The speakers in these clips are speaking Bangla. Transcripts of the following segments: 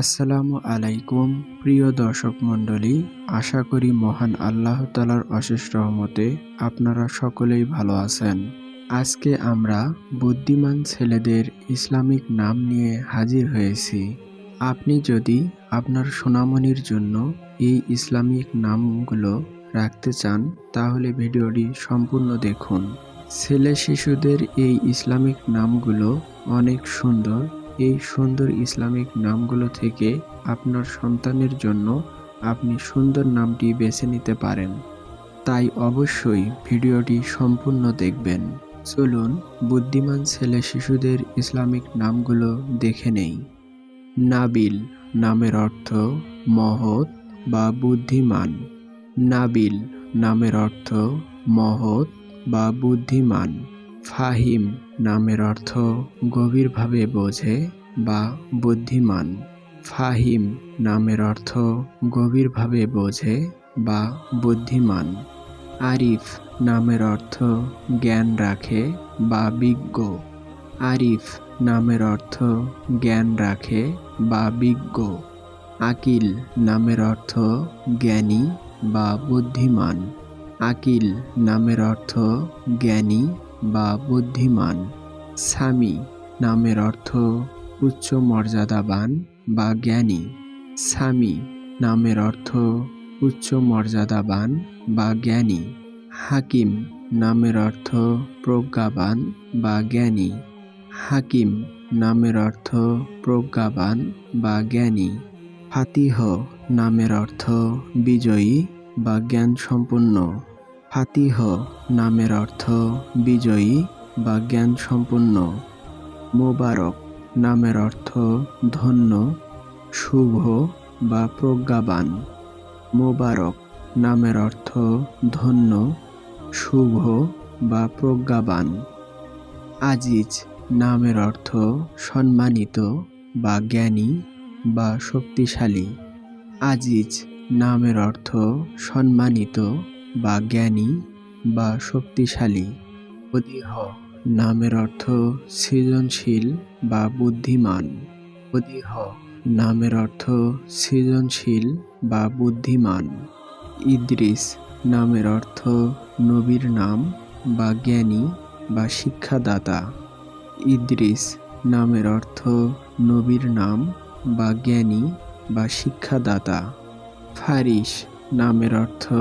আসসালামু আলাইকুম, প্রিয় দর্শক মণ্ডলী। আশা করি মহান আল্লাহ তালার অশেষ রহমতে আপনারা সকলেই ভালো আছেন। আজকে আমরা বুদ্ধিমান ছেলেদের ইসলামিক নাম নিয়ে হাজির হয়েছি। আপনি যদি আপনার সোনামণির জন্য এই ইসলামিক নামগুলো রাখতে চান, তাহলে ভিডিওটি সম্পূর্ণ দেখুন। ছেলে শিশুদের এই ইসলামিক নামগুলো অনেক সুন্দর এই সুন্দর ইসলামিক নামগুলো থেকে আপনার সন্তানের জন্য আপনি সুন্দর নামটি বেছে নিতে পারেন। তাই অবশ্যই ভিডিওটি সম্পূর্ণ দেখবেন। চলুন বুদ্ধিমান ছেলে শিশুদের ইসলামিক নামগুলো দেখে নেই। নাবিল নামের অর্থ মহৎ বা বুদ্ধিমান। নাবিল নামের অর্থ মহৎ বা বুদ্ধিমান। ফাহিম নামের অর্থ গভীরভাবে বোঝে বা বুদ্ধিমান। ফাহিম নামের অর্থ গভীরভাবে বোঝে বা বুদ্ধিমান। আরিফ নামের অর্থ জ্ঞান রাখে বা বিজ্ঞ। আরিফ নামের অর্থ জ্ঞান রাখে বা বিজ্ঞ। আকিল নামের অর্থ জ্ঞানী বা বুদ্ধিমান। আকিল নামের অর্থ জ্ঞানী বা বুদ্ধিমান, স্বামী নামের অর্থ উচ্চ মর্যাদাবান বা জ্ঞানী। স্বামী নামের অর্থ উচ্চ মর্যাদাবান বা জ্ঞানী। হাকিম নামের অর্থ প্রজ্ঞাবান বা জ্ঞানী। হাকিম নামের অর্থ প্রজ্ঞাবান বা জ্ঞানী। ফাতিহ নামের অর্থ বিজয়ী বা জ্ঞান সম্পন্ন ফাতিহ নামের অর্থ বিজয়ী বা জ্ঞান সম্পন্ন মোবারক নামের অর্থ ধন্য, শুভ বা প্রজ্ঞাবান। মোবারক নামের অর্থ ধন্য, শুভ বা প্রজ্ঞাবান। আজিজ নামের অর্থ সম্মানিত বা জ্ঞানী বা শক্তিশালী। আজিজ নামের অর্থ সম্মানিত বা জ্ঞানী বা শক্তিশালী। অদিহ নামের অর্থ সৃজনশীল বা বুদ্ধিমান। অদিহ নামের অর্থ সৃজনশীল বা বুদ্ধিমান। ইদ্রিস নামের অর্থ নবীর নাম বা জ্ঞানী বা শিক্ষাদাতা। ইদ্রিস নামের অর্থ নবীর নাম বা জ্ঞানী বা শিক্ষাদাতা। ফারিস নামের অর্থ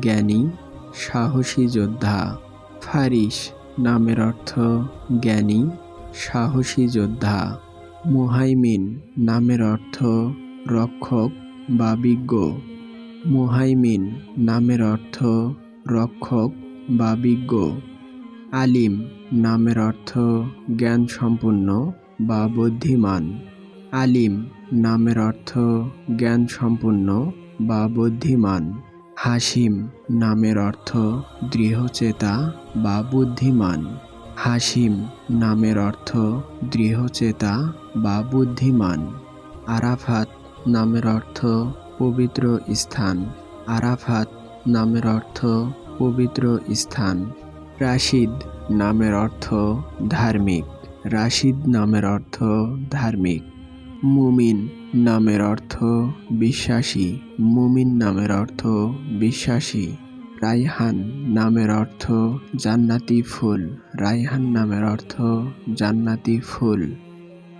জ্ঞানী, সাহসী যোদ্ধা। ফারিস, নামের অর্থ জ্ঞানী, সাহসী যোদ্ধা। মুহাইমিন, নামের অর্থ রক্ষক বা বিজ্ঞ। মুহাইমিন, নামের অর্থ রক্ষক বা বিজ্ঞ। আলিম, নামের অর্থ জ্ঞান সম্পন্ন বা বুদ্ধিমান। আলিম, নামের অর্থ জ্ঞান সম্পন্ন বা বুদ্ধিমান। হাসিম নামের অর্থ দৃঢ়চেতা বা বুদ্ধিমান। হাসিম নামের অর্থ দৃঢ়চেতা বা বুদ্ধিমান। আরাফাত নামের অর্থ পবিত্র স্থান। আরাফাত নামের অর্থ পবিত্র স্থান। রাশিদ নামের অর্থ ধার্মিক। রাশিদ নামের অর্থ ধার্মিক। মুমিন নামের অর্থ বিশ্বাসী, মুমিন নামের অর্থ বিশ্বাসী। রায়হান নামের অর্থ জান্নাতি ফুল। রায়হান নামের অর্থ জান্নাতি ফুল।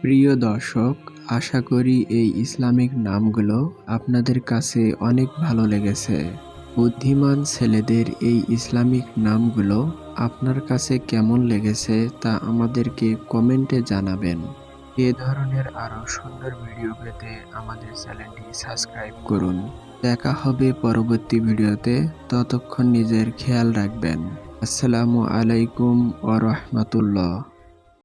প্রিয় দর্শক, আশা করি এই ইসলামিক নামগুলো আপনাদের কাছে অনেক ভালো লেগেছে। বুদ্ধিমান ছেলেদের এই ইসলামিক নামগুলো আপনার কাছে কেমন লেগেছে তা আমাদেরকে কমেন্টে জানাবেন। এ ধরনের আরও সুন্দর ভিডিও পেতে আমাদের চ্যানেলটি সাবস্ক্রাইব করুন। দেখা হবে পরবর্তী ভিডিওতে ততক্ষণ নিজের খেয়াল রাখবেন। আসসালামু আলাইকুম ওয়া রাহমাতুল্লাহ।